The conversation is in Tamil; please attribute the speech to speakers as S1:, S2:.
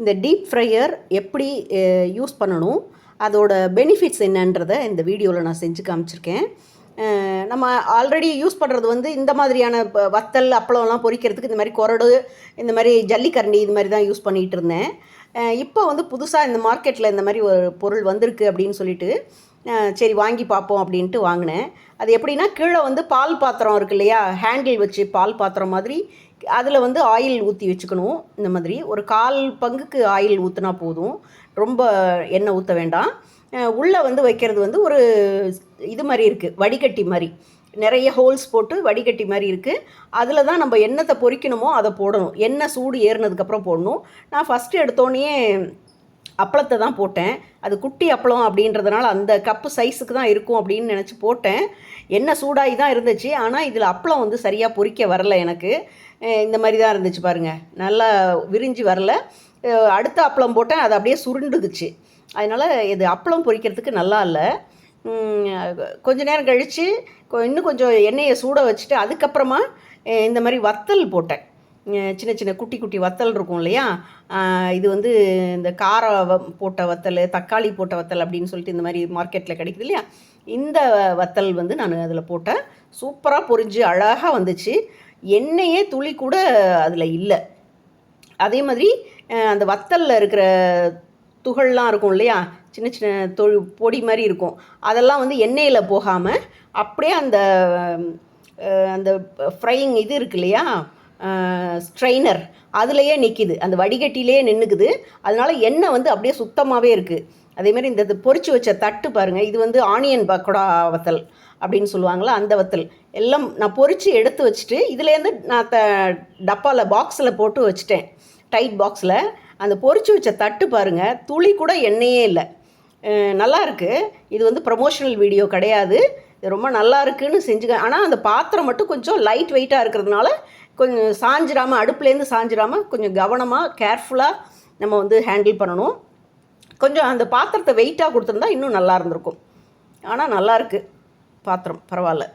S1: இந்த டீப் ஃப்ரையர் எப்படி யூஸ் பண்ணணும் அதோட பெனிஃபிட்ஸ் என்னன்றதை இந்த வீடியோவில் நான் செஞ்சு காமிச்சிருக்கேன். நம்ம ஆல்ரெடி யூஸ் பண்ணுறது வந்து இந்த மாதிரியான ப- வத்தல் அப்பளம்லாம் பொரிக்கிறதுக்கு இந்த மாதிரி கொரடு இந்த மாதிரி ஜல்லிக்கரண்டி இது மாதிரி தான் யூஸ் பண்ணிகிட்டு இருந்தேன். இப்போ வந்து புதுசாக இந்த மார்க்கெட்டில் இந்த மாதிரி ஒரு பொருள் வந்திருக்கு அப்படின்னு சொல்லிட்டு சரி வாங்கி பார்ப்போம் அப்படின்ட்டு வாங்கினேன். அது எப்படின்னா கீழே வந்து பால் பாத்திரம் இருக்கு இல்லையா ஹேண்டில் வச்சு பால் பாத்திரம் மாதிரி அதில் வந்து ஆயில் ஊற்றி வச்சுக்கணும் இந்த மாதிரி. ஒரு கால் பங்குக்கு ஆயில் ஊற்றினா போதும். ரொம்ப எண்ணெய் ஊற்ற வேண்டாம். உள்ளே வந்து வைக்கிறது வந்து ஒரு இது மாதிரி இருக்குது வடிகட்டி மாதிரி. நிறைய ஹோல்ஸ் போட்டு வடிகட்டி மாதிரி இருக்குது அதில் தான் நம்ம எண்ணத்தை பொறிக்கணுமோ அதை போடணும். எண்ணெய் சூடு ஏறினதுக்கப்புறம் போடணும். நான் ஃபஸ்ட்டு எடுத்தோடனே அப்பளத்தை தான் போட்டேன். அது குட்டி அப்பளம் அப்படின்றதுனால அந்த கப்பு சைஸுக்கு தான் இருக்கும் அப்படின்னு நினச்சி போட்டேன். எண்ணெய் சூடாகி தான் இருந்துச்சு. ஆனால் இதில் அப்பளம் வந்து சரியாக பொறிக்க வரல எனக்கு. இந்த மாதிரி தான் இருந்துச்சு பாருங்கள் நல்லா விரிஞ்சு வரல. அடுத்த அப்பளம் போட்டேன். அது அப்படியே சுருண்டுக்குச்சு அதனால் இது அப்பளம் பொரிக்கிறதுக்கு நல்லா இல்லை. கொஞ்ச நேரம் கழித்து இன்னும் கொஞ்சம் எண்ணெயை சூட வச்சுட்டு அதுக்கப்புறமா இந்த மாதிரி வத்தல் போட்டேன். சின்ன சின்ன குட்டி குட்டி வத்தல் இருக்கும் இல்லையா? இது வந்து இந்த கார வ- போட்ட வத்தல் தக்காளி போட்ட வத்தல் அப்படின்னு சொல்லிட்டு இந்த மாதிரி மார்க்கெட்டில் கிடைக்குது இல்லையா? இந்த வத்தல் வந்து நான் அதில் போட்டேன். சூப்பராக பொரிஞ்சு அழகாக வந்துச்சு. எண்ணெயே துளி கூட அதில் இல்லை. அதே மாதிரி அந்த வத்தலில் இருக்கிற துகள்லாம் இருக்கும் இல்லையா? சின்ன சின்ன தொழு பொடி மாதிரி இருக்கும். அதெல்லாம் வந்து எண்ணெயில் போகாமல் அப்படியே அந்த அந்த ஃப்ரையிங் இது இருக்கு இல்லையா? ஸ்ட்ரெயினர் அதுலேயே நிற்கிது அந்த வடிகட்டிலேயே நின்றுக்குது அதனால எண்ணெய் வந்து அப்படியே சுத்தமாகவே இருக்குது அதேமாரி இந்த இந்த பொறிச்சு வச்ச தட்டு பாருங்கள் இது வந்து ஆனியன் பக்கோடா வத்தல் அப்படின்னு சொல்லுவாங்களா அந்த வத்தல். எல்லாம் நான் பொறிச்சு எடுத்து வச்சுட்டு இதுலேருந்து நான் த டப்பாவில் பாக்ஸில் போட்டு வச்சுட்டேன். டைட் பாக்ஸில் அந்த பொறிச்சு வச்ச தட்டு பாருங்கள் துளி கூட எண்ணெயே இல்லை. நல்லா இருக்குது இது வந்து ப்ரமோஷனல் வீடியோ கிடையாது. இது ரொம்ப நல்லா இருக்குன்னு செஞ்சுக்க ஆனால் அந்த பாத்திரம் மட்டும் கொஞ்சம் லைட் வெயிட்டாக இருக்கிறதுனால கொஞ்சம் சாஞ்சிராமல் அடுப்புலேருந்து சாஞ்சிராமல் கொஞ்சம் கவனமாக கேர்ஃபுல்லாக நம்ம வந்து ஹேண்டில் பண்ணணும். கொஞ்சம் அந்த பாத்திரத்தை வெயிட்டாக கொடுத்துருந்தா இன்னும் நல்லா இருந்திருக்கும். ஆனால் நல்லாயிருக்கு பாத்திரம் பரவாயில்ல.